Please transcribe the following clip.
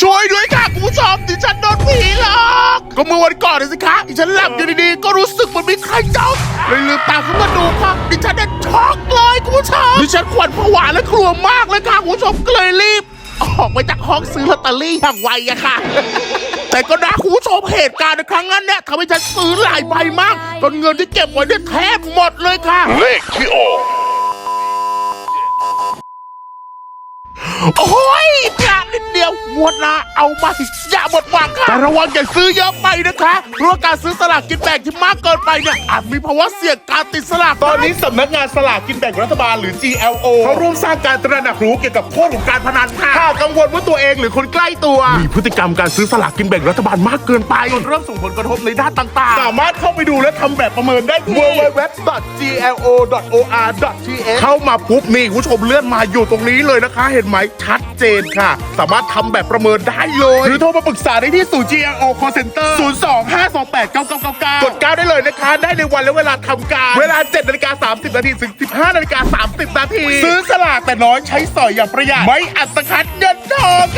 ช่วยด้วยค่ะคุณผู้ชมดิฉันโดนผีหลอกก็เมื่อวันก่อนนะสิคะดิฉันหลับอยู่ดีๆก็รู้สึกเหมือนมีใครจ้องเลยลืมตาขึ้นมาดูค่ะดิฉันเนี่ยช็อกเลยคุณผู้ชมดิฉันขวัญผวาและกลัวมากเลยค่ะคุณผู้ชมก็เลยรีบ ออกไปจากห้องซื้อลอตเตอรี่อย่างไวอะค่ะ แต่ก็นะคุณผู้ชมเหตุการณ์ในครั้งนั้นเนี่ยทำให้ฉันซื้อหลายใบมากจนเงินที่เก็บไว้เนี่ยแทบหมดเลยค่ะ เลขที่ออกโอ้ย งวดหน้าเอาใหม่อย่าหมดหวังค่ะแต่ระวังอย่าซื้อเยอะไปนะคะเพราะว่าการซื้อสลากกินแบ่งที่มากเกินไปเนี่ยอาจมีภาวะเสี่ยงการติดสลากตอนนี้สำนักงานสลากกินแบ่งรัฐบาลหรือ GLO เขาร่วมสร้างการตระหนักรู้เกี่ยวกับโทษของการพนันค่ะถ้ากังวลว่าตัวเองหรือคนใกล้ตัว มีพฤติกรรมการซื้อสลากกินแบ่งรัฐบาลมากเกินไปจนเริ่มส่งผลกระทบในด้านต่างสามารถเข้าไปดูและทำแบบประเมินได้ที่ www.glo.or.th ๆเข้ามาปุ๊บนี่คุณผู้ชมเลื่อนมาอยู่ตรงนี้เลยนะคะ เห็นไหมชัด เจนค่ะ สามารถทำแบบประเมินได้เลย หรือโทรมาปรึกษาได้ที่ศูนย์ GLO Call Center 025289999 กด 9 ได้เลยนะคะ ได้ในวันและเวลาทำการ เวลา7นาฬิกา30 นาทีถึง 15นาฬิกา30 นาที ซื้อสลากแต่น้อยใช้สอยอย่างประหยัด ไม่อัตคัดเงินทองค่ะ